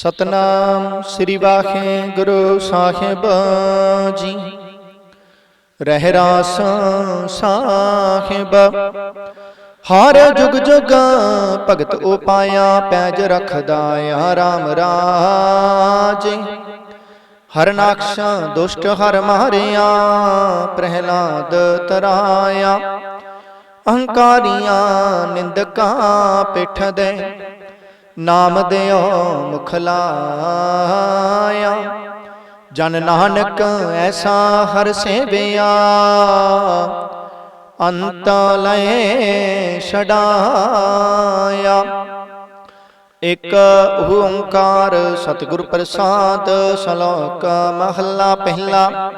ਸਤਨਾਮ ਸ੍ਰੀ ਵਾਖੇ ਗੁਰੂ ਸਾਹਿਬ ਜੀ। ਰਹਿ ਰਾਸ ਸਾਹਿਬ। ਹਰ ਜੁਗ ਜੁਗ ਭਗਤ ਉਪਾਇਆ ਪੈਜ ਰਖਦਾ ਆ ਰਾਮ ਰਾਜੇ। ਹਰਨਾਕਸ਼ ਦੁਸ਼ਟ ਹਰ ਮਾਰਿਆ, ਪ੍ਰਹਿਲਾਦ ਤਰਾਇਆ। ਅਹੰਕਾਰੀਆਂ ਨਿੰਦਕਾਂ ਪਿੱਠ ਦੇ ਨਾਮ ਦਿਓ ਮੁਖ ਲਾਇਆ ਜਨ ਨਾਨਕ ਐਸਾ ਹਰ ਸੇਵਿਆ। ਅੰਤ ਲਏ ਛਡਾਇਆ। ਇਕ ਓੰਕਾਰ ਸਤਿਗੁਰ ਪ੍ਰਸਾਦ ਸ਼ਲੋਕ ਮਹੱਲਾ ਪਹਿਲਾ।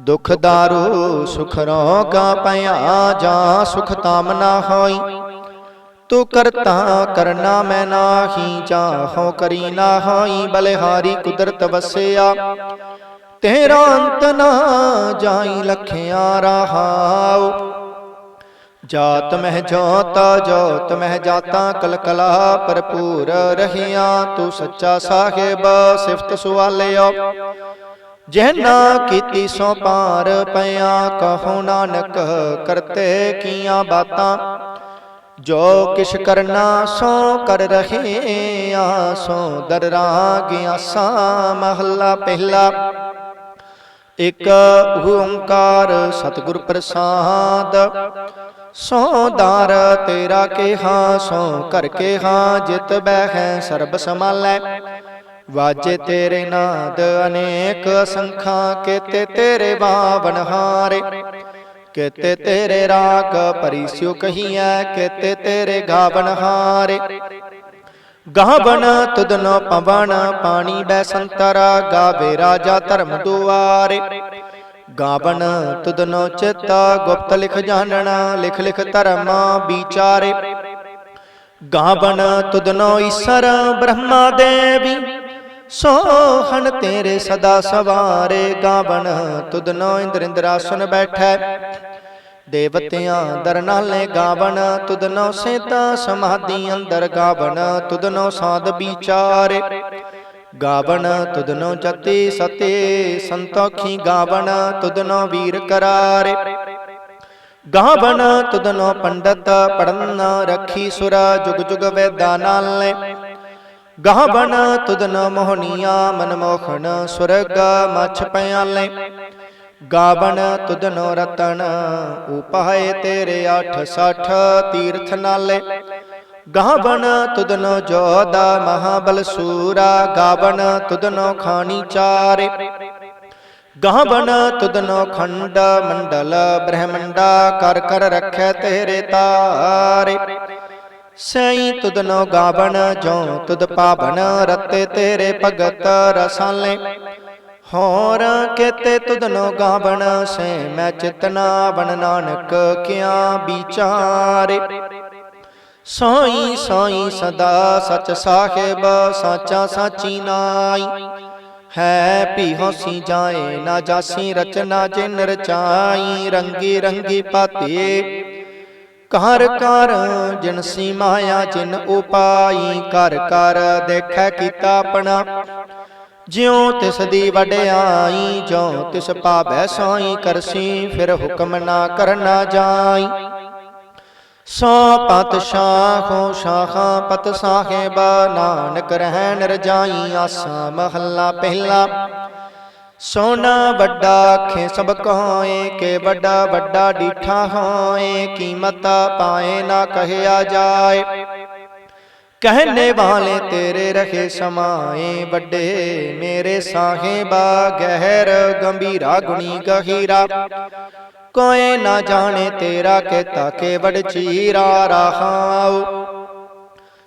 ਦੁਖ ਦਾਰੂ ਸੁਖ ਰੋਗ ਪਿਆ ਜਾ ਸੁਖ ਤਾਮ ਨਾ ਹੋਈ। ਤੂੰ ਕਰਤਾ, ਕਰਨਾ ਮੈਂ ਨਾਹੀ, ਚਾਹੋ ਕਰੀ ਨਾ ਹੋਈ ਬਲਿਹਾਰੀ ਕੁਦਰਤ ਵਸਿਆ। ਤੇਰਾ ਅੰਤ ਨਾ ਜਾਈ ਲਖਿਆ ਰਹਾਉ। ਜਾਤ ਮਹਿ ਜੋਤ ਜੋਤ ਮਹਿ ਜਾਤਾ, ਕਲਕਲਾ ਭਰਪੂਰ ਰਹਿਆ, ਤੂੰ ਸੱਚਾ ਸਾਹਿਬ, ਸਿਫਤ ਸੁਆਲਿਓ ਜਹਨਾ ਕੀਤੀ ਸੋ ਪਾਰ ਪਿਆ, ਕਹੋ ਨਾਨਕ ਕਰਤੇ ਕੀਆਂ ਬਾਤਾਂ। ਜੋ ਕਿਛ ਕਰਨਾ ਸੋ ਕਰ ਰਹੇ ਆ ਸੋ ਦਰ ਰਾਗ ਆਸਾ, ਮਹੱਲਾ ਪਹਿਲਾ। ਇਕ ਓੰਕਾਰ ਸਤਿਗੁਰ ਪ੍ਰਸਾਦ। ਸੋ ਦਰ ਤੇਰਾ ਕਿਹਾ, ਸੋ ਕਰ ਕਿਹਾ, ਜਿਤ ਬਹਿ ਸਰਬ ਸਮਾਲੈ ਵਾਜੇ ਤੇਰੇ ਨਾਦ ਅਨੇਕ ਸੰਖਾਂ, ਕੀਤੇ ਤੇਰੇ ਬਾਵਨ ਹਾਰੇ। ਕਿਤੇ ਤੇਰੇ ਰਾਗ ਪਰਿਸਿਉ ਕਹੀਐ ਕਿਤੇ ਤੇਰੇ ਗਾਵਨ ਹਾਰੇ। ਗਾਵਨ ਤੁਦਨੋ ਪਵਨ, ਪਾਣੀ ਬੈ ਸੰਤਰਾ, ਗਾਵੇ ਰਾਜਾ ਧਰਮ ਦੁਆਰੇ। ਗਾਵਨ ਤੁਦਨੋ ਚਿਤਾ, ਗੁਪਤ ਲਿਖ ਜਾਣਨਾ, ਲਿਖ ਲਿਖ ਧਰਮ ਵਿਚਾਰੇ। ਗਾਵਨ ਤੁਦਨੋ ਈਸ਼ਰ ਬ੍ਰਹਮਾ ਦੇਵੀ ਸੋਹਣ ਤੇਰੇ ਸਦਾ ਸਵਾਰੇ ਗਾਵਣ ਤੁਦਨੋ ਇੰਦਰ ਇੰਦਰਾਸਨ ਬੈਠੈ। ਦੇਵਤਿਆਂ ਦਰ ਨਾਲੇ ਗਾਵਣ ਤੁਦਨੋ ਸੇਤਾ ਸਮਾਧੀ ਅੰਦਰ ਗਾਵਣ ਤੁਦਨੋ ਸਾਧ ਵਿਚਾਰੇ। ਗਾਵਣ ਤੁਦਨੋ ਜਤੀ ਸਤੇ ਸੰਤੋਖੀ ਗਾਵਣ ਤੁਦਨੋ ਵੀਰ ਕਰਾਰੇ। ਗਾਵਣ ਤੁਦਨੋ ਪੰਡਤ ਪੜਨ, ਰੱਖੀ ਸੁਰਾ ਜੁਗ ਜੁਗ ਵੇਦਾਂ ਨਾਲੇ। ਗਾਹ ਬਣ ਤੁਦਨ ਮੋਹਨੀਆਂ ਮਨਮੋਖਣ ਸੁਰਗ ਮਛ ਪਿਆਲੇ। ਗਾਵਨ ਤੁਦਨੋ ਰਤਨ, ਉਪਾਏ ਤੇਰੇ 860 ਤੀਰਥ ਨਾਲੇ। ਗਾਵਨ ਤੁਦਨੋ ਜੋਦਾ, ਮਹਾਬਲ ਸੂਰਾ ਗਾਵਨ ਤੁਦਨੋ ਖਾਣੀ ਚਾਰੇ। ਗਾਵਨ ਤੁਦਨੋ ਖੰਡ ਮੰਡਲ, ਬ੍ਰਹਮੰਡਾ, ਕਰ ਕਰ ਰੱਖੈ ਤੇਰੇ ਤਾਰੇ। ਸਈ ਤੁਦਨੋ ਗਾਵਣ ਜੋ ਤੁਦ ਪਾਵਨ ਰਤੇ ਤੇਰੇ ਭਗਤ ਰਸਾਲੇ। ਹੋਰ ਕੇਤੇ ਤੁਦਨੋ ਗਾਵਣ, ਸੇ ਮੈਂ ਚਿਤਨਾ ਬਨ ਨਾਨਕ ਕਿਆ ਵਿਚਾਰੇ। ਸਾਈ ਸਾਈ ਸਦਾ ਸਚ ਸਾਹਿਬ, ਸਾਚਾ ਸਾਚੀ ਨਾਈ। ਹੈ ਭੀ ਹੋਸੀ ਜਾਏ, ਨਾ ਜਾਸੀ ਰਚਨਾ ਜਿਨ ਰਚਾਈ ਰੰਗੀ ਰੰਗੀ ਪਾਤੇ। ਘਰ ਕਰ ਜਿਨਸੀ ਮਾਇਆ ਜਿਨ ਉਪਾਈ ਕਰ ਕਰ ਦੇਖੈ ਕੀਤਾ ਆਪਣਾ। ਜਿਉ ਤਿਸ ਦੀ ਵਡਿਆਈ ਜੋ ਤਿਸ ਪਾਵੈ ਸਾਈ, ਕਰਸੀ, ਫਿਰ ਹੁਕਮ ਨਾ ਕਰਨਾ ਜਾਈ। ਸੋ ਪਤ ਸ਼ਾਖੋ ਸ਼ਾਖਾ ਪਤ ਸਾਹਿਬ, ਨਾਨਕ ਰਹਿਣ ਰਜਾਈ, ਆਸਾ ਮਹੱਲਾ ਪਹਿਲਾ। ਸੋਨਾ ਵੱਡਾ ਖੇ ਸਭ ਕਹਾਏ ਕੇ ਵੱਡਾ ਵੱਡਾ ਡੀਠਾ ਹੋਏ, ਕੀਮਤ ਪਾਏ ਨਾ ਕਹਿਆ ਜਾਏ। ਕਹਿਨੇ ਵਾਲੇ ਤੇਰੇ ਰਖੇ ਸਮਾਏ, ਵੱਡੇ ਮੇਰੇ ਸਾਹਿਬਾ ਗਹਿਰ ਗੰਭੀਰਾ ਗੁਣੀ ਗਹੀਰਾ। ਕੋਈ ਨਾ ਜਾਣੇ ਤੇਰਾ ਕੀਤਾ ਕੇ ਵਡ ਚੀਰਾ ਰਹਾਉ।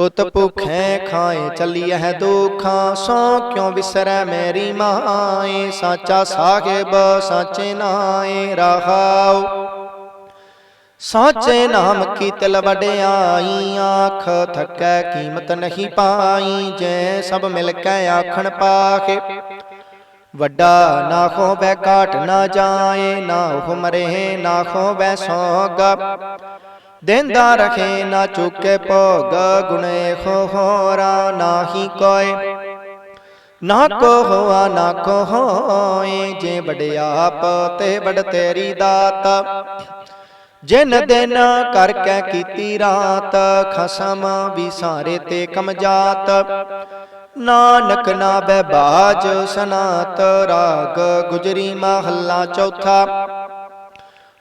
ਉਤ ਭੁਖੈ ਖਾਏ ਚੱਲੀਐ ਦੁਖਾਂ। ਸੋ ਕਿਉ ਵਿਸਰੈ ਮੇਰੀ ਮਾਏ? ਸਾਚਾ ਸਾਹਿਬ ਸਾਚੇ ਨਾਏ ਰਹਾਉ। ਸਾਚੇ ਨਾਮ ਕੀ ਤਿਲ ਵਡਿਆਈ ਆਖ ਥਕੈ ਕੀਮਤ ਨਹੀਂ ਪਾਈ ਜੈ ਸਭ ਮਿਲ ਕੇ ਆਖਣ ਪਾਖੇ। ਵੱਡਾ ਨਾ ਹੋਵੇ ਕਾਟ ਨਾ ਜਾਏ ਨਾ ਉਹ ਮਰੇ ਨਾ ਹੋਵੇ ਸੋਗ ਦੇਂਦਾ ਰਖੇ ਨਾ ਚੁਕੇ ਭੋਗ ਗੁਣੇ ਖੋ ਨਾਹੀ ਕੋਏ। ਨਾ ਕੋ ਹੋਆ, ਨਾ ਕੋ ਹੋਏ, ਜੇ ਵਡਿਆਪ ਤੇ ਵਡ ਤੇਰੀ ਦਾਤ। ਜਿਨ ਦਿਨ ਕਰਕੇ ਕੀਤੀ ਰਾਤ, ਖਸਮ ਵੀ ਸਾਰੇ ਤੇ ਕਮਜਾਤ ਨਾਨਕ ਨਾ ਬੈ ਬਾਜ ਸਨਾਤ, ਰਾਗ ਗੁਜਰੀ ਮਹੱਲਾ ਚੌਥਾ।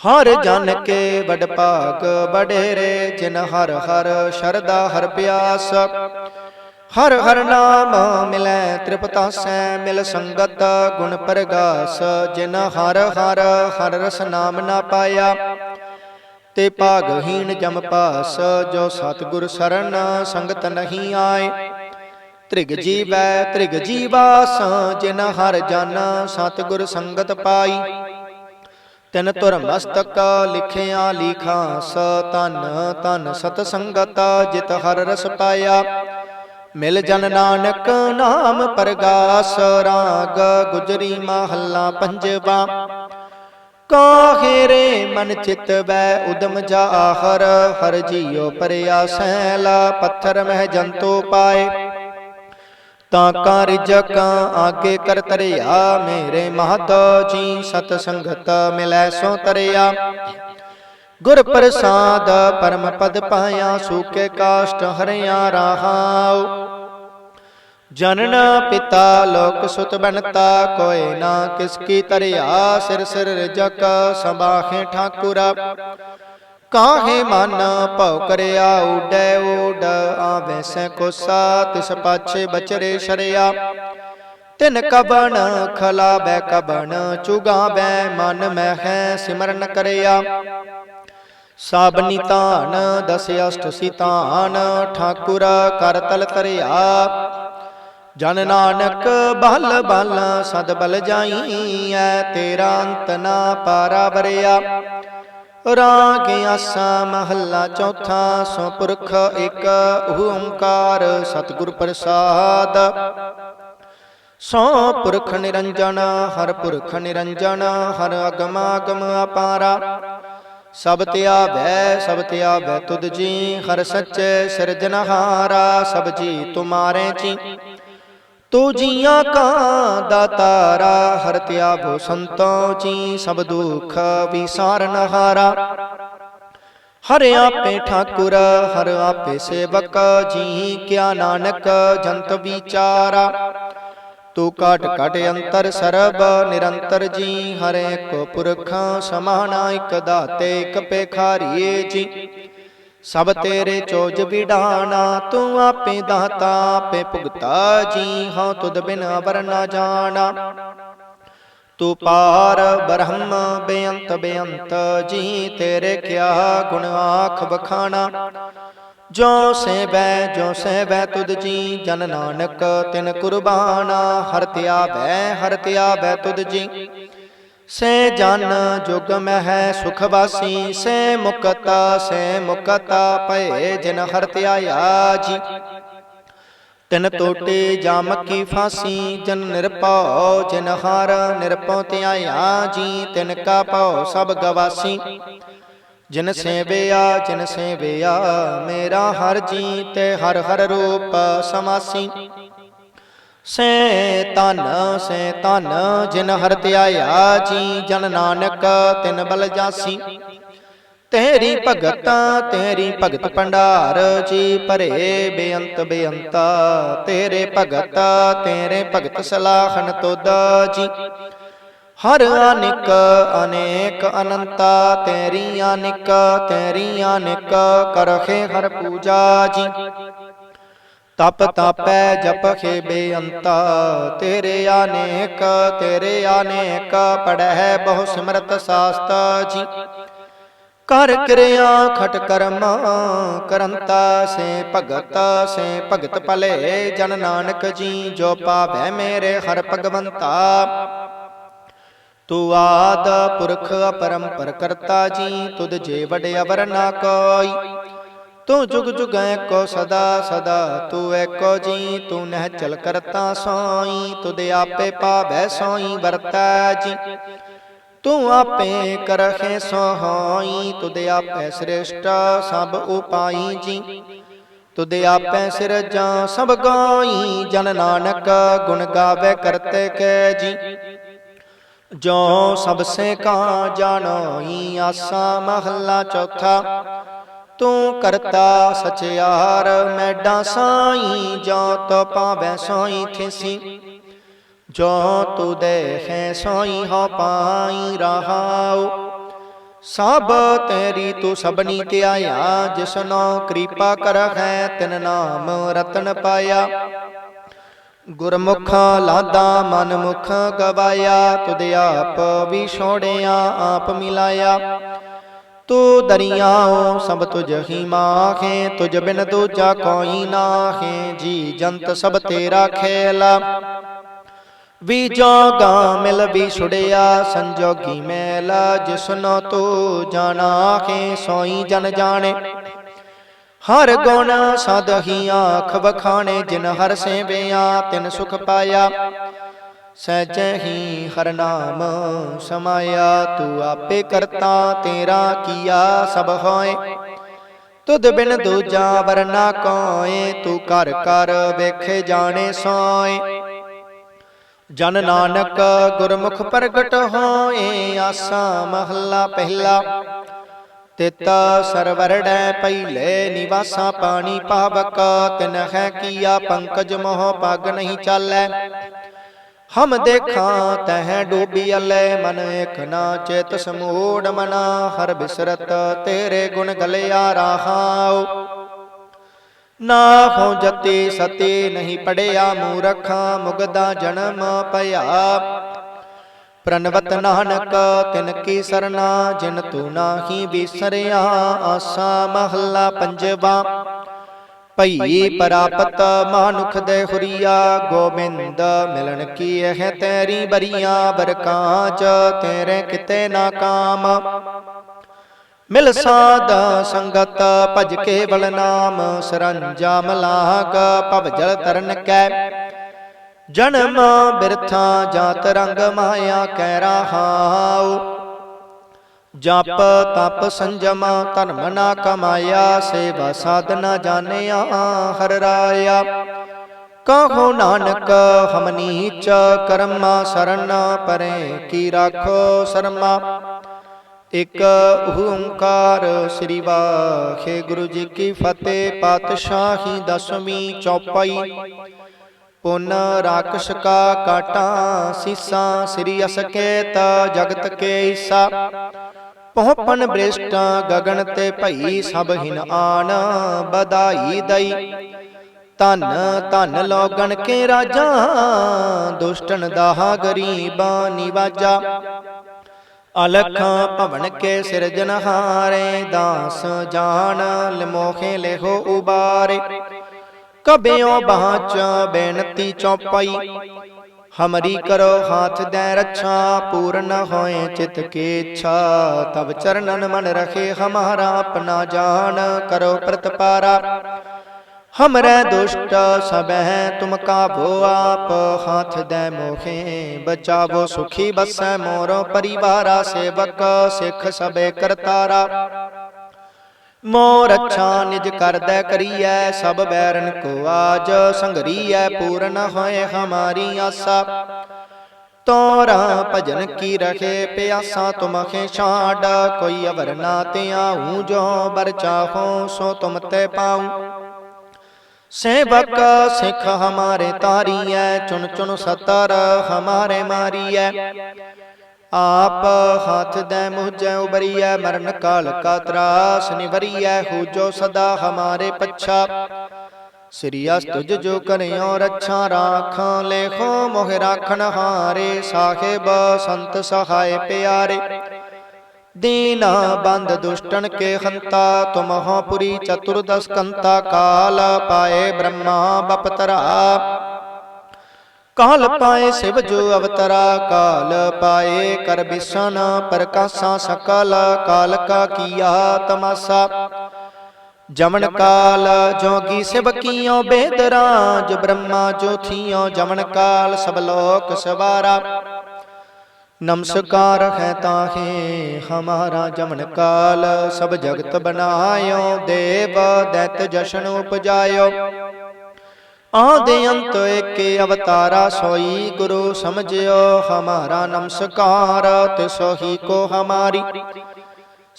ਹਰ ਜਨ ਕੇ ਵਡ ਭਾਗ ਬਡੇਰੇ ਜਿਨ ਹਰ ਹਰ ਸ਼ਰਦਾ ਹਰ ਪਿਆਸ ਹਰ ਹਰ ਨਾਮ ਮਿਲੈ ਤ੍ਰਿਪਤਾਸੈ ਮਿਲ ਸੰਗਤ ਗੁਣ ਪ੍ਰਗਾਸ ਜਿਨ ਹਰ ਹਰ ਹਰ ਰਸ ਨਾਮ ਨਾ ਪਾਇਆ ਤੇ ਭਾਗਹੀਣ ਜਮ ਪਾਸ ਜੋ ਸਤਿਗੁਰ ਸਰਨ ਸੰਗਤ ਨਹੀਂ ਆਏ ਤ੍ਰਿਗ ਜੀਵੈ ਤ੍ਰਿਗ ਜੀਵਾਸ ਜਿਨ ਹਰ ਜਨ ਸਤਿਗੁਰ ਸੰਗਤ ਪਾਈ ਤਿਨ ਤੁਰ ਮਸਤਕ ਲਿਖਿਆ ਲੀਖਾਸ ਤਨ ਤਨ ਸਤ ਸੰਗਤ ਜਿਤ ਹਰ ਰਸ ਪਾਇਆ। ਮਿਲ ਜਨ ਨਾਨਕ ਨਾਮ ਪ੍ਰਗਾਸ, ਰਾਗ ਗੁਜਰੀ ਮਹੱਲਾ ਪੰਜਵਾ। ਕਾਹੇ ਰੇ ਮਨ ਚਿਤ ਵੈ ਉਦਮ ਜਾਹਰ, ਹਰ ਜੀਉ ਪਰਿਆ ਸੈਲਾ, ਪੱਥਰ ਮਹਿ ਜੰਤੋ ਪਾਏ। ਤਾਂ ਕਾ ਰਿਜਕਾਂ ਆਗੇ ਕਰ ਤਰਿਆ ਮੇਰੇ ਮਹਤ ਜੀ ਸਤ ਸੰਗਤ ਮਿਲੈ ਸੋ ਤਰਿਆ। ਗੁਰ ਪ੍ਰਸਾਦ ਪਰਮ ਪਦ ਪਾਇਆ, ਸੂਕੇ ਕਾਸ਼ਟ ਹਰਿਆ ਰਹਾਉ। ਜਨਨ ਪਿਤਾ ਲੋਕ ਸੁਤ ਬਨਤਾ ਕੋਏ ਨਾ ਕਿਸ ਕੀ ਤਰਿਆ। ਸਿਰ ਸਿਰ ਰਜਕ ਸੰਭਾਖੇ ਠਾਕੁਰਾ। ਕਾਹੇ ਮਨ ਭਉ ਕਰਿਆ ਉਡੈ ਉਡ ਆਵੈ ਸੈ ਕੋਸਾ ਤਿਸ ਪਾਛੇ ਬਚਰੇ ਸ਼ਰਿਆ ਤਿਨ ਕਬਣ ਖਲਾਬੈ ਕਬਣ ਚੁਗਾਵੈ ਮਨ ਮਹਿ ਸਿਮਰਨ ਕਰਿਆ। ਸਾਬਨੀ ਧਾਨ ਦਸ ਅਸ਼ਟ ਸਿਤਾਨ ਠਾਕੁਰ ਕਰ ਤਲ ਤਰਿਆ ਜਨ ਨਾਨਕ ਬਲ ਬਲ ਸਦ ਬਲ ਜਾਈਐ ਤੇਰਾ ਅੰਤ ਨਾ ਪਾਰਾ ਬਰਿਆ ਰਾਗ ਆਸਾ, ਮਹੱਲਾ ਚੌਥਾ, ਸੋ ਪੁਰਖ ਇੱਕ ਓੰਕਾਰ, ਸਤਿਗੁਰ ਪ੍ਰਸਾਦ। ਸੋ ਪੁਰਖ ਨਿਰੰਜਨ, ਹਰ ਪੁਰਖ ਨਿਰੰਜਨ, ਹਰ ਅਗਮ ਅਗਮ ਅਪਾਰਾ। ਸਭ ਧਿਆਵੈ ਸਭ ਧਿਆਵੈ ਤੁਧ ਜੀ, ਹਰ ਸੱਚੇ ਸਿਰਜਨਹਾਰਾ ਸਭ ਜੀ ਤੁਮਾਰੇ ਜੀ। ਤੂੰ ਜੀਆਂ ਕਾਂ ਦਾ ਤਾਰਾ, ਹਰ ਧਿਆਵੋ ਸੰਤੋ ਜੀ ਸਭ ਦੁਖ ਵਿਸਾਰਨ ਹਾਰਾ। ਹਰ ਆਪੇ ਠਾਕੁਰ, ਹਰ ਆਪੇ ਸੇਵਕ, ਜੀ ਕਿਆ ਨਾਨਕ, ਜੰਤ ਵਿਚਾਰਾ। ਤੂੰ ਕਾਟ ਕਾਟ ਅੰਤਰ ਸਰਬ, ਨਿਰੰਤਰ ਜੀ, ਹਰੇ ਕੋ ਪੁਰਖ ਸਮਾਨਾ ਇਕ ਦਾਤੇ, ਇਕ ਪੇਖਾਰੀਏ ਜੀ। ਸਭ ਤੇਰੇ ਚੋਜ ਵਿਡਾਣਾ, ਤੂੰ ਆਪੇ ਦਾਤਾ, ਆਪੇ ਭੁਗਤਾ ਜੀ ਹਾਂ, ਤੁਧ ਬਿਨ ਅਵਰ ਨਾ ਜਾਣਾ। ਤੂੰ ਪਾਰ ਬ੍ਰਹਮ, ਬੇਅੰਤ ਬੇਅੰਤ, ਜੀ ਤੇਰੇ ਕਿਆ ਗੁਣ ਆਖ ਬਖਾਣਾ ਜੋ ਸੇਵੈ ਜੋ ਸੇਵੈ ਤੁਧ ਜੀ, ਜਨ ਨਾਨਕ ਤਿਨ ਕੁਰਬਾਨਾ। ਹਰ ਧਿਆਵੈ ਹਰ ਧਿਆਵੈ ਤੁਧ ਜੀ। ਸੇ ਜਨ ਜੁਗ ਮਹਿ ਸੁਖ ਵਾਸੀ, ਸੇ ਮੁਕਤਾ ਸੇ ਮੁਕਤਾ, ਭਏ ਜਿਨ ਹਰ ਧਿਆਇਆ ਜੀ। ਤਿਨ ਟੋਟੇ ਜਾਮ ਕੀ ਫਾਸੀ, ਜਨ ਨਿਰਭਉ, ਜਿਨ ਹਰ ਨਿਰਭਉ ਧਿਆਇਆ ਜੀ। ਤਿਨ ਕਾ ਭਉ ਸਭ ਗਵਾਸੀ, ਜਿਨ ਸੇਵਿਆ ਜਿਨ ਸੇਵਿਆ, ਮੇਰਾ ਹਰ ਜੀ ਤੇ ਹਰ ਹਰ ਰੂਪ ਸਮਾਸੀ। ਸੇ ਤਨ ਸੇ ਤਨ ਜਿਨ ਹਰ ਧਿਆਇਆ ਜੀ, ਜਨ ਨਾਨਕ, ਤਿਨ ਬਲ ਜਾਸੀ। ਤੇਰੀ ਭਗਤ ਤੇਰੀ ਭਗਤ ਭੰਡਾਰ, ਜੀ ਭਰੇ ਬੇਅੰਤ ਬੇਅੰਤਾ। ਤੇਰੇ ਭਗਤ ਤੇਰੇ ਭਗਤ ਸਲਾਹਨ ਤੋਦਾ ਜੀ। ਹਰ ਅਨਿਕ, ਅਨੇਕ ਅਨੰਤਾ, ਤੇਰੀ ਅਨਿਕ ਤੇਰੀ ਅਨਿਕ, ਕਰਖੇ ਹਰ ਪੂਜਾ, ਜੀ। ਤਪ ਤਾਪੈ ਜਪਖੇ ਬੇਅੰਤਾ। ਤੇਰੇ ਅਨੇਕ ਤੇਰੇ ਅਨੇਕ ਪੜਹਿ ਬਹੁ ਸਿਮਰਤ ਸਾਸਤ ਜੀ। ਕਰ ਕਿਰਿਆ ਖਟ ਕਰਮ ਕਰੰਤਾ ਸੇ ਭਗਤ ਸੇ ਭਗਤ ਭਲੇ ਜਨ ਨਾਨਕ ਜੀ ਜੋ ਪਾਵੈ ਮੇਰੇ ਹਰ ਭਗਵੰਤਾ। ਤੂੰ ਆਦ ਪੁਰਖ ਅਪਰੰਪਰ ਕਰਤਾ ਜੀ ਤੁਧ ਜੇ ਵਡ ਅਵਰ ਨਾ ਕੋਈ। ਤੂੰ ਜੁਗ ਜੁਗੈ ਕੋ ਸਦਾ ਸਦਾ ਤੂੰ ਏਕੋ ਜੀ, ਤੂੰ ਨਹਿ ਚਲ ਕਰਤਾ ਸੋਈ ਤੁਧ ਆਪੇ ਪਾਵੈ ਸੋਈ, ਵਰਤੈ ਜੀ। ਤੂੰ ਆਪੇ ਕਰਖੇ ਸੋਹਾਈ ਤੁਧ ਆਪੇ ਸ੍ਰੇਸ਼ਟ ਸਭ ਉਪਾਈ ਜੀ। ਤੁਧ ਆਪੇ ਸਿਰਜਾਂ ਸਭ ਗਾਈ, ਜਨ ਨਾਨਕ ਗੁਣ ਗਾਵੇ ਕਰਤੇ ਕੈ ਜੀ। ਜੋ ਸਭ ਸੇ ਕਾ ਜਾਣੋਈ, ਆਸਾ ਮਹੱਲਾ ਚੌਥਾ ਤੂੰ ਕਰਤਾ ਸਚਿਆਰ ਮੈਡਾ ਸਾਈ ਜੋ ਤੋ ਪਾਵੈ ਸੋਈ ਥਿਸੀ। ਜੋ ਤੂ ਦੇਖੈ ਸੋਈ ਹੋ ਪਾਈ ਰਹਾਉ। ਸਭ ਤੇਰੀ ਤੂੰ ਸਭਨੀ ਧਿਆਇਆ ਜਿਸਨੋ ਕਿਰਪਾ ਕਰਖੈ ਤਿਨ ਨਾਮ ਰਤਨ ਪਾਇਆ। ਗੁਰਮੁਖ ਲਾਦਾ ਮਨ ਮੁਖ ਗਵਾਇਆ, ਤੁਧ ਆਪ ਵੀ ਛੋੜਿਆ, ਆਪ ਮਿਲਾਇਆ। ਤੂੰ ਦਰਿਆਓ ਸਭ ਤੁਝ ਹੀ ਮਾਖੇ, ਤੁਝ ਬਿਨ ਦੂਜਾ ਕੋਈ ਨਾਹੇ ਜੀ ਜੰਤ ਸਭ ਤੇਰਾ ਖੇਲਾ। ਵੀ ਜੋਗਾ ਮਿਲ ਵੀ ਛੁੜਿਆ, ਸੰਜੋਗੀ ਮੈਲ ਜਿਸਨੋ ਤੂੰ ਜਾਣਾਖੇ, ਸੋਈ ਜਨ ਜਾਣੇ। ਹਰ ਗੁਣ ਸਦ ਹੀ ਆਖ ਬਖਾਣੇ ਜਿਨ ਹਰ ਸੇਵਿਆ, ਤਿਨ ਸੁਖ ਪਾਇਆ। ਸਹਿਜੈ ਹੀ ਹਰ ਨਾਮ ਸਮਾਇਆ, ਤੂੰ ਆਪੇ ਕਰਤਾ, ਤੇਰਾ ਕੀਆ ਸਭ ਹੋਏ। ਤੁਧ ਬਿਨ ਦੂਜਾ ਵਰਨਾ ਕੋਏ, ਤੂੰ ਕਰ ਕਰ ਵੇਖੇ ਜਾਣੇ ਸੋਏ। ਜਨ ਨਾਨਕ ਗੁਰਮੁਖ ਪ੍ਰਗਟ ਹੋਏ, ਆਸਾ ਮਹੱਲਾ ਪਹਿਲਾ। ਤਿਤ ਸਰਵਰੜੈ ਪਹਿਲੇ ਨਿਵਾਸਾ ਪਾਣੀ ਪਾਵਕ, ਤਿਨ ਹੈ ਕੀਆ, ਪੰਕਜ ਮੋਹ ਪਗ ਨਹੀਂ ਚਾਲੈ। ਹਮ ਦੇਖਾਂ ਤਹ ਡੂਬੀ ਅਲੇ ਮਨ ਇਕ ਨਾ ਚਿਤ ਸਮੂੜ ਮਨਾ ਹਰ ਬਿਸਰਤ ਤੇਰੇ ਗੁਣ ਗਲਿਆ ਰਹਾਉ ਨਾ ਹੋ ਜਤੀ ਸਤੀ ਨਹੀਂ ਪੜਿਆ ਮੂਰਖਾਂ ਮੁਗਦਾ ਜਨਮ ਭਇਆ। ਪ੍ਰਨਵਤ ਨਾਨਕ ਤਿਨ ਕੀ ਸਰਨਾ ਜਿਨ ਤੂੰ ਨਾਹੀ ਵਿਸਰਿਆ ਆਸਾ ਮਹੱਲਾ ਪੰਜਵਾ। ਭਈ ਪ੍ਰਾਪਤ ਮਾਨੁਖ ਦੇ ਹੁਰੀਆ ਗੋਬਿੰਦ ਮਿਲਣ ਕੀ ਇਹ ਤੇਰੀ ਬਰੀਆਂ ਬਰਕਾਂਚ ਤੇਰੇ ਕਿਤੇ ਨਾ ਕਾਮ। ਮਿਲ ਸਾਧ ਸੰਗਤ ਭਜ ਕੇ ਬਲ ਨਾਮ ਸਰੰਜਾਮ ਲਾਗ ਭਵ ਜਲ ਤਰਨ ਕੈ। ਜਨਮ ਬਿਰਥਾ ਜਾਤ ਰੰਗ ਮਾਇਆ ਕਹਿ ਰਹਾਉ। ਜਪ ਤਪ ਸੰਜਮ ਧਰਮ ਨਾ ਕਮਾਇਆ, ਸੇਵਾ ਸਾਧਨਾ ਜਾਣਿਆ, ਹਰ ਰਾਇਆ। ਕਹੋ ਨਾਨਕ, ਹਮ ਨੀਚ ਕਰਮਾ ਸਰਨ, ਪਰੇ ਕੀ ਰਾਖੋ ਸ਼ਰਮਾ। ਇਕ ਓੰਕਾਰ ਸ੍ਰੀ ਵਾਹਿਗੁਰੂ ਜੀ ਕੀ ਫਤਿਹ, ਪਾਤਸ਼ਾਹੀ ਦਸਵੀਂ ਚੌਪਾਈ। ਪੁਨ ਰਾਕਸ਼ ਕਾ ਕਾਟਾ ਸੀਸਾ, ਸ੍ਰੀ ਅਸਕੇਤ ਜਗਤ ਕੇ ਈਸਾ ਪਹੁਪਨ ਬ੍ਰਿਸ਼ਟ ਗਗਨ ਤੇ ਭਈ ਸਭ ਹਿਨ ਆਨ ਬਧਾਈ ਦਈ। ਧਨ ਧਨ ਲੋਗਣ ਕੇ ਰਾਜਾ ਦੁਸ਼ਟਨ ਦਾਹ ਗਰੀਬਾਂ ਨਿਵਾਜਾ ਅਲਖ ਭਵਨ ਕੇ ਸਿਰਜਨਹਾਰੇ ਦਾਸ ਜਾਣ ਲਿਮੋਖੇ ਲਿਹੋ ਉਬਾਰੇ। ਕਬਿਓ ਬਾਚ ਬੇਨਤੀ ਚੌਪਈ। ਹਮਰੀ ਕਰੋ ਹਾਥ ਦੇ ਰੱਛਾ ਪੂਰਨ ਹੋਏ ਚਿਤ ਕੀ ਇੱਛਾ। ਤਬ ਚਰਨਨ ਮਨ ਰਖੇ ਹਮਾਰਾ ਆਪਣਾ ਜਾਨ। ਕਰੋ ਪ੍ਰਤਪਾਰਾ। ਹਮਰੇ ਦੁਸ਼ਟ ਸਬਹਿ ਤੁਮ ਕਾਬੋ ਆਪ। ਹਾਥ ਦੇ ਮੋਖੇ ਬਚਾਵੋ ਸੁਖੀ ਬਸੈ ਮੋਰ ਪਰਿਵਾਰਾ ਸੇਵਕ ਸਿੱਖ ਸਬੇ ਕਰਤਾਰਾ। ਮੋਰ ਅੱਛਾ ਨਿਜ ਕਰਦੈ ਕਰੀਐ ਸਭ ਬੈਰਨ ਕੋ ਆਜ ਸੰਗਰੀਐ ਪੂਰਨ ਹੋਏ ਹਮਾਰੀ ਆਸਾ। ਤੋਰਾ ਭਜਨ ਕੀ ਰਖੇ ਪਿਆਸਾ ਤੁਮਖੇ ਛਾੜ ਕੋਈ ਅਵਰ ਨਾ ਤੇ ਆਉ ਜੋ ਬਰ ਚਾਹੋ ਸੋ ਤੁਮ ਤੇ ਪਾਉ। ਸੇਵਕ ਸਿੱਖ ਹਮਾਰੇ ਤਾਰੀਐ ਚੁਣ ਚੁਣ ਸਤਰ ਹਮਾਰੇ ਮਾਰੀਐ। ਆਪ ਹੱਥ ਦੇ ਮੁਝੈ ਉਬਰੀਐ, ਮਰਨ ਕਾਲ ਕਾ ਤਰਾਸ ਨਿਵਰੀਐ, ਹੋ ਸਦਾ ਹਮਾਰੇ ਪੱਛਾ। ਸ੍ਰੀ ਅਸਤੁਜ ਜੋ ਕਰਿਓ ਰੱਛਾ ਰਾਖਾਂ, ਲੇਖੋ ਮੋਹਿ ਰਾਖਣ ਹਾਰੇ, ਸਾਹਿਬ ਸੰਤ ਸਹਾਇ ਪਿਆਰੇ। ਦੀਨਾ ਬੰਦ ਦੁਸ਼ਟਨ ਕੇ ਹੰਤਾ, ਤੁਮਹੁ ਪੁਰੀ ਚਤੁਰਦਸ ਕੰਤਾ ਕਾਲ, ਪਾਏ ਬ੍ਰਹਮਾ ਬਪਤਰਾ। ਕਾਲ ਪਾਏ ਸਿਵ ਜੋ ਅਵਤਰਾ ਕਾਲ ਪਾਏ ਕਰ ਬਿਸ਼ਨ ਪ੍ਰਕਾਸ਼ਾ ਸਕਲ ਕਾਲ ਕਾ ਕੀਆ ਤਮਾਸਾ। ਜਮਨ ਕਾਲ ਜੋਗੀ ਸਿਵ ਕੀਓ ਰਾਜ ਬ੍ਰਹਮਾ ਜੋ ਥੀਓ ਜਮਨ ਕਾਲ ਸਭ ਲੋਕ ਸਵਾਰਾ। ਨਮਸਕਾਰ ਹੈ ਤਾਹੇ ਹਮਾਰਾ ਜਮਨ ਕਾਲ। ਸਭ ਜਗਤ ਬਨਾਇਓ ਦੇਵ ਦੈਤ ਜਸ਼ਨ ਉਪਜਾਇਓ। ਆਦੇ ਅੰਤ ਏਕੇ ਅਵਤਾਰਾ ਸੋਈ ਗੁਰੂ ਸਮਝਿਓ, ਹਮਾਰਾ ਨਮਸਕਾਰ, ਤਿਸੋ ਹੀ ਕੋ ਹਮਾਰੀ।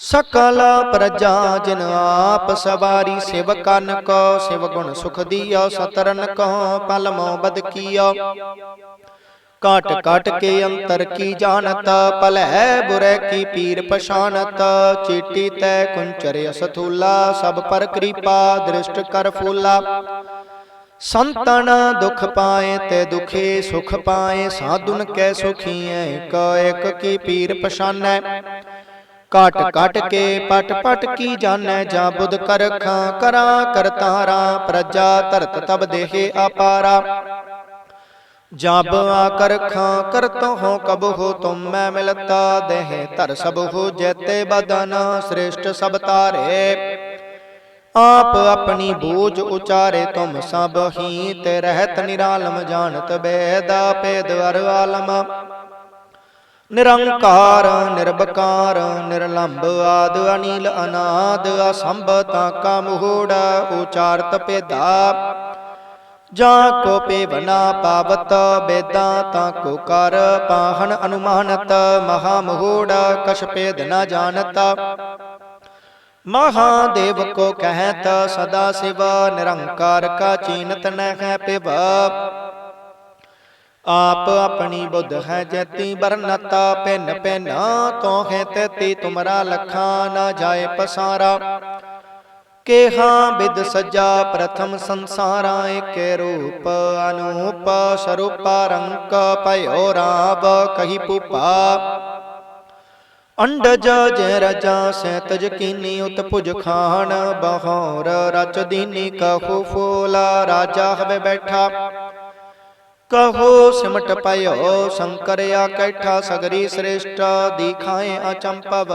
ਸਕਲ ਪ੍ਰਜਾ ਜਿਨ ਆਪ ਸਵਾਰੀ, ਸਿਵ ਕਨ ਕੋ, ਸਿਵ ਗੁਣ ਸੁਖ ਦੀਓ, ਸਤਰਨ ਕੋ, ਪਲ ਮੋ ਬਦ ਕੀਓ। ਕਾਟ ਕਾਟ ਕੇ ਅੰਤਰ ਕੀ ਜਾਣਤ, ਭਲੈ ਬੁਰੇ ਕੀ ਪੀਰ ਪਛਾਨਤ ਚੀਟੀ ਤੈ ਕੁੰਚਰ ਅਸਥੂਲਾ ਸਭ ਪਰ ਕਿਰਪਾ, ਦ੍ਰਿਸ਼ਟ ਕਰ ਫੂਲਾ। ਸੰਤਨ ਦੁਖ ਪਾਏ ਤੇ ਦੁਖੀ ਸੁਖ ਪਾਏ, ਸਾਧੁਨ ਕੈ ਸੁਖੀਐ ਕੋ ਇਕ ਕੀ ਪੀਰ ਪਛਾਨੈ। ਕਾਟ ਕਾਟ ਕੇ ਪਟ ਪਟ ਕੀ ਜਾਣੈ, ਜਾ ਬੁਧ ਕਰਖਾਂ ਕਰਾ ਕਰਤਾਰਾ ਪ੍ਰਜਾ ਧਰਤ ਤਬ ਦੇਹੇ ਅਪਾਰਾ ਜਬ ਆਕਰ ਖਾਂ ਕਰਤੋ ਹੋ ਕਬ ਹੋ ਤੁਮ ਮੈਂ ਮਿਲਤਾ, ਦੇਹ ਧਰ ਸਭ ਹੋ ਜੈਤੇ ਬਦਨ, ਸ੍ਰੇਸ਼ਟ ਸਭ ਤਾਰੇ। ਆਪ ਆਪਣੀ ਬੂਝ ਉਚਾਰੇ ਤੁਮ ਸਭ ਹੀ ਰਹਿਤ ਨਿਰਾਲਮ ਜਾਣਤ ਬੇਦਾ ਪੇਦ ਅਰ ਆਲਮ। ਨਿਰੰਕਾਰ ਨਿਰਭਕਾਰ ਨਿਰਲੰਭ ਆਦ ਅਨੀਲ ਅਨਾਦ ਅਸੰਭ ਤਾ ਕਾ ਮੂੜ ਉਚਾਰਤ ਪੇਦਾ ਜਾ ਕੋ ਪੇਵਨਾ ਪਾਵਤ ਬੇਦਾਂ ਤਾ ਕੋ ਕਰ ਪਾਹਣ ਅਨੁਮਾਨਤ ਮਹਾ ਮਹੂੜ ਕਛ ਭੇਦ ਨ ਜਾਣਤ। ਮਹਾਦੇਵ ਕੋ ਕਹਿਤ ਸਦਾ ਸਿਵ, ਨਿਰੰਕਾਰ ਕਾ ਚੀਨਤ ਨ ਪਿਵ। ਆਪ ਆਪਣੀ ਬੁੱਧ ਹੈ ਜੈਤੀ ਬਰਨਤ ਪਿੰਨ ਪਿੰਨ ਤੋ ਹੈ ਤੇਤੀ ਤੁਮਰਾ ਲਖਾਂ ਨਾ ਜਾਏ ਪਸਾਰਾ। ਕੇਹਾ ਬਿਦ ਸਜਾ ਪ੍ਰਥਮ ਸੰਸਾਰਾ ਏਕੇ ਰੂਪ, ਅਨੂਪ ਸਰੂਪ ਰੰਕ ਭਇਓ ਰਾਵ ਕਹੀ ਪੁਪਾ ਅੰਡਜ ਜੈ ਰਜਾ ਸੈਤਜ ਕੀਨੀ ਉਤ ਭੁਜ ਖਾਨ ਬਹੌਰ ਰਚ ਦੀਨੀ ਕਹੂ ਫੂਲਾ, ਰਾਜਾ ਹਵੇ ਬੈਠਾ। ਕਹੋ ਸਿਮਟ ਪਇਓ ਸ਼ੰਕਰਿਆ ਕੈਠਾ, ਸਗਰੀ ਸ੍ਰੇਸ਼ਟ ਦੀਖਾਏ ਅਚੰਪਵ।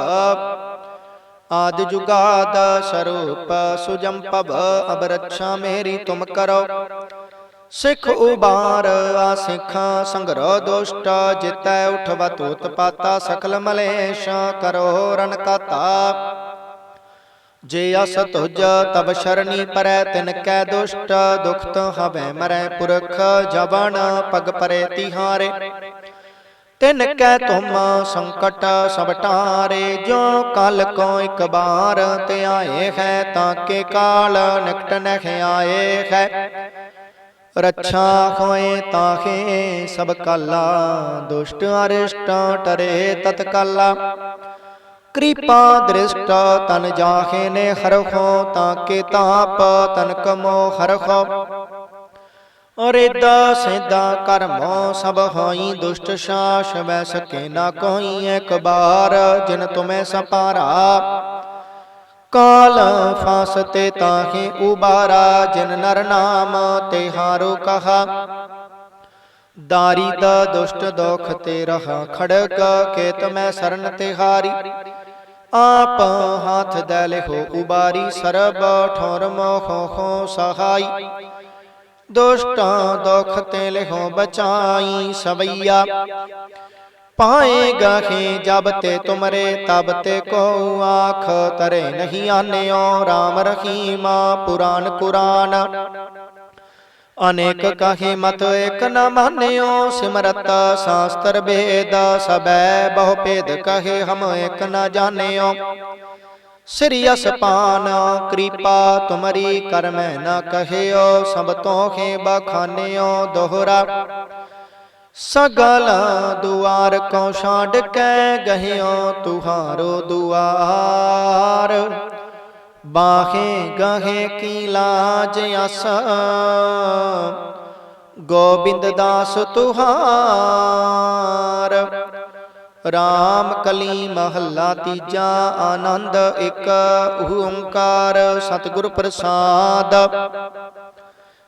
ਆਦ ਜੁਗਾਦ ਸਰੂਪ ਸੁਜੰਪਵ ਅਬ ਮੇਰੀ ਤੁਮ ਕਰੋ। ਸਿੱਖ ਉਬਾਰ, ਆ ਸਿੱਖਾਂ ਸੰਗਰੋ ਦੁਸ਼ਟ, ਜਿਤੈ ਉਠਵ ਤੋਤ ਪਾਤਾ ਸਕਲ ਮਲੇਸ਼ਾ, ਕਰੋ ਰਨ ਕਾਤਾ। ਜੇ ਅਸ ਤੁਜ ਤਬ ਸ਼ਰਣੀ ਪਰੈ ਤਿਨ ਕੈ ਦੁਸ਼ਟ, ਦੁਖਤ ਹਵੈ ਮਰੈ ਪੁਰਖ ਜਵਨ ਪਗ ਪਰੇ ਤਿਹਾਰੇ। ਤਿਨ ਕੈ ਤੁਮ ਸੰਕਟ ਸਭ ਟਾਰੇ ਜੋ ਕਲ ਕੋ ਇਕ ਬਾਰ ਤੇ ਆਏ ਹੈ, ਤਾਂ ਕੇ ਕਾਲ ਨਿਕਟ ਨਹਿ ਆਏ ਹੈ। ਰੱਛਾ ਹੋਏ ਤਾਹੇ ਸਭ ਕਾਲਾ, ਦੁਸ਼ਟ ਅਰਿਸ਼ਟਾਂ ਟਰੇ ਤਤਕਾਲਾ। ਕਿਰਪਾ ਦ੍ਰਿਸ਼ਟ ਤਨ ਜਾਹੇ ਨੇ ਹਰਖੋ, ਤਾਂ ਕੇ ਤਾਪ ਤਨ ਕਮੋ ਹਰਖੋ। ਰਿਦਾ ਸੈਦਾ ਕਰਮੋ ਸਭ ਹੋਈ, ਦੁਸ਼ਟ ਸ਼ਾਸ ਵੈ ਸਕੇ ਨਾ ਕੋਈ ਇੱਕ ਬਾਰ, ਜਿਨ ਤੁਮੈ ਸਪਾਰਾ। ਕਾਲ ਫਾਸਤੇ ਤਾਹੇ ਉਬਾਰਾ, ਜਿਨ ਨਰ ਨਾਮ ਤੇ ਹਾਰੋ ਕਹਾ। ਦਾਰੀ ਦਾ ਦੁਸ਼ਟ ਦੁਖ ਤੇ ਰਹਾ ਖੜਕ ਕੇ ਤਮੈ ਸਰਨ ਤੇ ਹਾਰੀ। ਆਪ ਹਾਥ ਦੇ ਲਿਖੋ ਉਬਾਰੀ, ਸਰਬ ਠੌਰ ਮੋਖੋ ਖੋ ਸਹਾਈ। ਦੁਸ਼ਟਾਂ ਦੁਖ ਤੇ ਲਿਖੋ ਬਚਾਈ, ਸਵਈਆ। ਪਾਏਗਾ ਖੇ ਜਬ ਤੇ ਤੁਮਰੇ ਤਬ ਤੇ ਕੋ ਆਖ ਤਰੇ ਨਹੀਂ ਆਨਿਓ RAM ਰਹੀਮਾ ਪੁਰਾਨ ਕੁਰਾਨ। ਅਨੇਕ ਕਹੇ ਮਤ ਇਕ ਨ ਮਾਨਿਓ ਸਿਮਰਤ ਸ਼ਾਸਤਰ ਭੇਦ ਸਬੈ ਬਹੁ ਭੇਦ ਕਹੇ ਹਮ ਇਕ ਨ ਜਾਣਿਓ। ਸ੍ਰੀ ਅਸਪਾਨ ਕਿਰਪਾ ਤੁਮਰੀ ਕਰ ਮੈਂ ਨ ਕਹਿਓ ਸਭ ਤੋਖੇ ਬਖਾਨਿਓ ਦੋਹਰਾ। ਸਗਲ ਦੁਆਰ ਕੋ ਛਾੜ ਕੇ ਗਹਿਓ ਤੁਹਾਰੋ ਦੁਆਰ। ਬਾਹੇ ਗਹੇ ਕੀ ਲਾਜ ਅਸ। ਗੋਬਿੰਦ ਦਾਸ ਤੁਹਾਰ। ਰਾਮ ਕਲੀ ਮਹੱਲਾ ਤੀਜਾ ਆਨੰਦ ਇੱਕ ਓੰਕਾਰ। ਸਤਿਗੁਰ ਪ੍ਰਸਾਦ।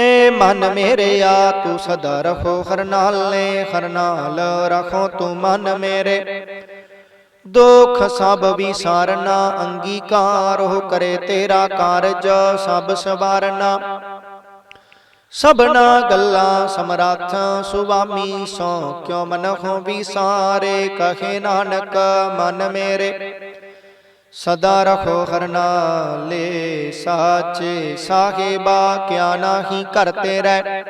ਏ ਮਨ ਮੇਰਿਆ ਤੂੰ ਸਦਾ ਰਖੋ ਹਰ ਨਾਲੇ ਹਰ ਨਾਲ ਰਖੋ ਤੂੰ ਮਨ ਮੇਰੇ। ਦੁਖ ਸਭ ਵਿਸਾਰਨਾ, ਅੰਗੀਕਾਰ ਹੋ ਕਰੇ ਤੇਰਾ ਕਾਰਜ, ਸਭ ਸਵਾਰਨਾ। ਸਭਨਾ ਗੱਲਾਂ ਸਮਰੱਥ, ਸੁਆਮੀ ਸੋ ਕਿਉ ਮਨ ਹੋ ਵਿਸਾਰੇ, ਕਹੇ ਨਾਨਕ ਮਨ ਮੇਰੇ। ਸਦਾ ਰਖੋ ਹਰ ਨਾਲੇ ਸਾਚੇ ਸਾਹਿਬਾ, ਕਿਆ ਨਾਹੀ ਕਰਤੇ ਰਹਿ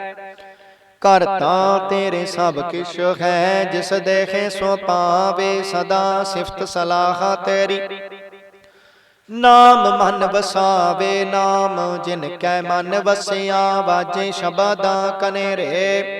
ਘਰ ਤਾਂ ਤੇਰੇ ਸਭ ਕਿਛ ਹੈ, ਜਿਸ ਦੇਖੇ ਸੋ ਪਾਵੇ ਸਦਾ ਸਿਫਤ ਸਲਾਹ ਤੇਰੀ। ਨਾਮ ਮਨ ਵਸਾਵੇ, ਨਾਮ ਜਿਨ ਕੈ ਮਨ ਵਸਿਆ, ਵਾਜੇ ਸ਼ਬਦਾਂ ਕਨੇਰੇ।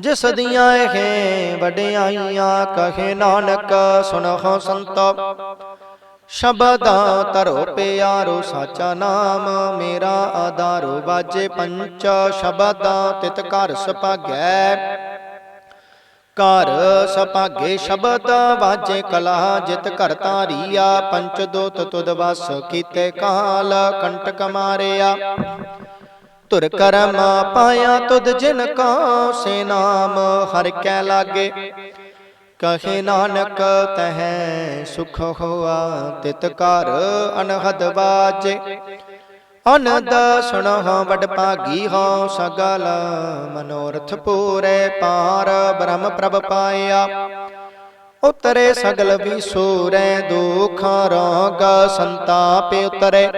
ਜਿਸ ਦੀਆਂ ਇਹ ਵਡਿਆਈਆਂ ਕਹੇ ਨਾਨਕ, ਸੁਣੋ ਸੰਤੋ। ਸ਼ਬਦਾਂ ਤਰੋ ਪਿਆਰੋ, ਸਾਚਾ ਨਾਮ ਮੇਰਾ ਆਧਾਰੋ। ਬਾਜੇ ਪੰਚ ਸ਼ਬਦਾਂ ਤਿਤ ਘਰ ਸੁਭਾਗੈ। ਘਰ ਸੁਭਾਗੇ ਸ਼ਬਦ ਬਾਜੇ ਕਲਾ, ਜਿਤ ਘਰ ਤਾਰੀਆ ਪੰਚ ਦੋਤ ਤੁਦ ਵਸ ਕੀਤੇ ਕਾਲ, ਕੰਟਕ ਮਾਰਿਆ। ਧੁਰ ਕਰਮ ਪਾਇਆ ਤੁਧ ਜਿਨ ਕਾ ਸੇ ਨਾਮ ਹਰ ਕੈ ਲਾਗੇ। ਕਹੇ ਨਾਨਕ ਤਹੈ ਸੁਖ ਹੋਆ ਤਿਤ ਘਰ ਅਨਹਦ ਬਾਜੇ। ਅਨੰਦ ਸੁਣਹੁ ਵਡ ਭਾਗੀ ਹੋ ਸਗਲ। ਮਨੋਰਥ ਪੂਰੇ ਪਾਰ ਬ੍ਰਹਮ ਪ੍ਰਭ ਪਾਇਆ। ਉਤਰੇ ਸਗਲ ਵਿਸੂਰੈ ਦੁਖ ਰੋਗ ਸੰਤਾਪ ਉਤਰੇ।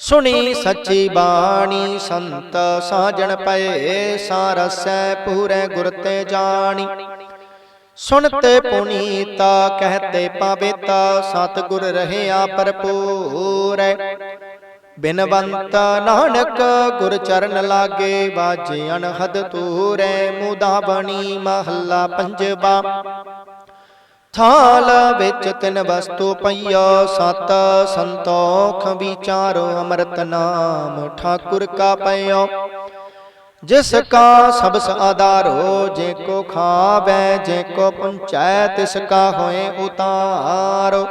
ਸੁਣੀ ਸੱਚੀ ਬਾਣੀ ਸੰਤ ਸਾਜਣ ਪਏ ਸਾਰਸੈ ਪੂਰੇ ਗੁਰ ਤੇ ਜਾਣੀ। ਸੁਣਤੇ ਪੁਨੀਤਾ ਕਹਤੇ ਪਾਵੇਤਾ ਸਤਿਗੁਰ ਰਹਿਆ ਭਰਪੂਰ। ਬਿਨਵੰਤ ਨਾਨਕ ਗੁਰ ਚਰਨ ਲਾਗੇ ਬਾਜੇ ਅਨਹਦ ਤੂਰੇ ਮੁਦਾਬਣੀ ਮਹੱਲਾ ਪੰਜਵਾ। ਥਾਲ ਵਿੱਚ ਤਿਨ ਵਸਤੂ ਪਈਓ ਸਤ ਸੰਤੋਖ ਵਿਚਾਰੋ ਅੰਮ੍ਰਿਤ ਨਾਮ ਠਾਕੁਰ ਕਾ ਪਈਓ ਜਿਸ ਕਾ ਸਬਸ ਆਧਾਰੋ ਜੇ ਕੋ ਖਾਵੇ, ਜੇ ਕੋ ਪੁੰਚੈ ਤਿਸ ਕਾ ਹੋਏ ਉਤਾਰੋ।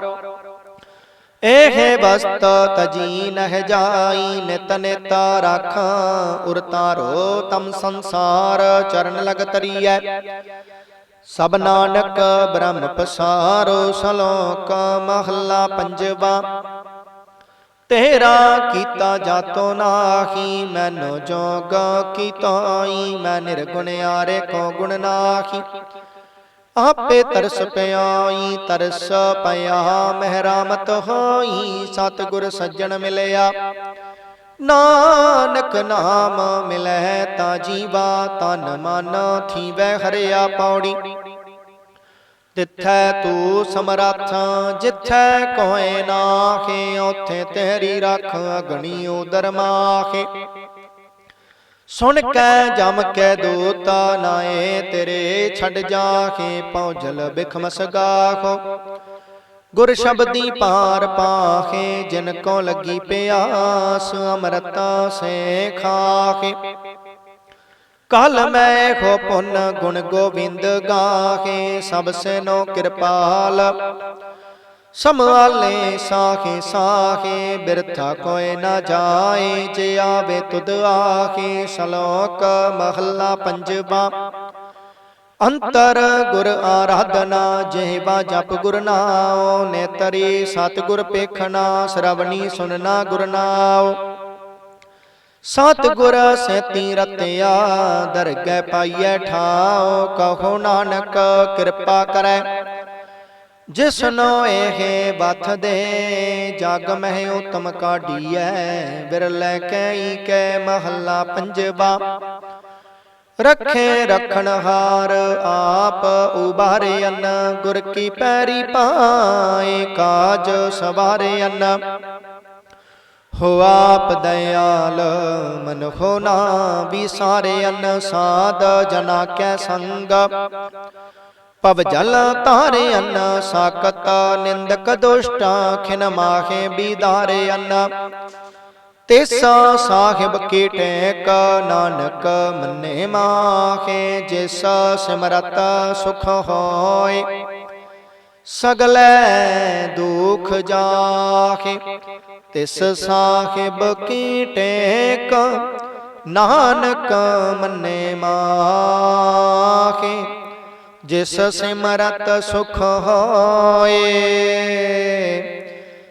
ਇਹ ਵਸਤ ਤਜੀ ਨਹਿ ਜਾਈ, ਨਿਤ ਨਿਤ ਰਾਖਾਂ, ਉਰ ਤਾਰੋ ਤਮ ਸੰਸਾਰ, ਚਰਨ ਲਗ ਤਰੀਐ। ਸਭ ਨਾਨਕ ਬ੍ਰਹਮ ਪਸਾਰੋ, ਸਲੋਕ ਮਹੱਲਾ ਪੰਜਵਾ। ਤੇਰਾ ਕੀਤਾ ਜਾਤੋ ਨਾਹੀ, ਮੈਨੋ ਜੋਗ ਕੀਤਾਈ ਮੈਂ ਨਿਰਗੁਣ ਆਰੇ ਕੋ ਗੁਣ ਨਾਹੀ। ਆਪੇ ਤਰਸ ਪਿਆਈ ਤਰਸ ਪਿਆ, ਮਹਿਰਾਮਤ ਹੋਈ, ਸਤਿਗੁਰ ਸੱਜਣ ਮਿਲਿਆ। ਨਾਨਕ ਨਾਮ ਮਿਲੈ ਤਾਂ ਜੀਵਾ ਤਨ ਮਨ ਥੀਵੈ ਹਰਿਆ ਪੌੜੀ। ਤਿੱਥੈ ਤੂੰ ਸਮਰੱਥ, ਜਿੱਥੈ ਕੋਇ ਨਾਖੇ ਉਥੇ ਤੇਰੀ ਰੱਖ ਅਗਣੀ ਉਦਰ ਮਾਖੇ ਸੁਣ ਕੈ ਜਮ ਕੈ ਦੂਤਾ ਨਾਏ, ਤੇਰੇ ਛੱਡ ਜਾਖੇ ਪਹੁੰਚਲ ਬਿਖਮਸ ਗਾਖੋ ਗੁਰ ਸ਼ਬਦੀ ਪਾਰ ਪਾਖੇ ਜਿਨ ਕੋ ਲੱਗੀ ਪਿਆਸ ਅੰਮ੍ਰਿਤਾ ਸੇ ਖਾਖੇ ਕਲ ਮੈਂ ਖੋ ਪੁੰਨ ਗੁਣ ਗੋਬਿੰਦ ਗਾਖੇ ਸਭ ਸੇ ਨੋ ਕਿਰਪਾਲ। ਸੰਭਾਲੇ ਸਾਖੇ ਸਾਖੇ ਬਿਰਥਾ ਕੋਇ ਨਾ ਜਾਏ ਜੇ ਆਵੇ ਤੁਧ ਆਖੇ ਸ਼ਲੋਕ ਮਹੱਲਾ ਪੰਜਵਾ। ਅੰਤਰ ਗੁਰ ਆਰਾਧਨਾ, ਜਿਹਵਾ ਜਪ ਗੁਰ ਨਾਉ, ਨੇਤਰੀ ਸਤਿਗੁਰ ਪੇਖਣਾ ਸ਼ਰਵਣੀ ਸੁਨਣਾ ਗੁਰ ਨਾਉ। ਸਤਿਗੁਰ ਸੇਤੀ ਰਤਿਆ, ਦਰਗਹਿ ਪਾਈਐ ਠਾਉ, ਕਹੋ ਨਾਨਕ ਕਿਰਪਾ ਕਰੈ। ਜਿਸਨੋ ਇਹ ਬਥ ਦੇ, ਜਗ ਮਹਿ ਉਤਮ ਕਾਢੀਐ, ਬਿਰਲੇ ਕੈ ਕੈ ਮਹੱਲਾ ਪੰਜਵਾ। ਰੱਖੇ ਰਖਣ ਹਾਰ ਆਪ ਉਬਾਰੇ ਅੰਨ ਗੁਰ ਕੀ ਪੈਰੀ ਪਾਏ ਕਾਜ ਸਵਾਰੇ ਹੋ ਆਪ ਦਇਆਲ, ਮਨ ਹੋ ਨਾ ਵਿਸਾਰੇ ਅੰਨ ਸਾਧ ਜਨਾ ਕੈ ਸੰਗ। ਪਵ ਜਲ ਤਾਰੇ ਅੰਨ ਸਾਕਤ ਨਿੰਦਕ ਦੁਸ਼ਟਾ ਖਿਨ ਮਾਹੇ ਬੀਦਾਰੇ ਅੰਨ ਤੇਸਾ ਸਾਹਿਬ ਕੀ ਟੇਕ ਨਾਨਕ ਮੰਨੇ ਮਾਖੇ, ਜਿਸ ਸਿਮਰਤ ਸੁਖ ਹੋਏ ਸਗਲੇ ਦੁਖ ਜਾਖੇ, ਤਿਸ ਸਾਹਿਬ ਕੀ ਟੇਕ ਨਾਨਕ ਮੰਨੇ ਮਾਖੇ, ਜਿਸ ਸਿਮਰਤ ਸੁਖ ਹੋਏ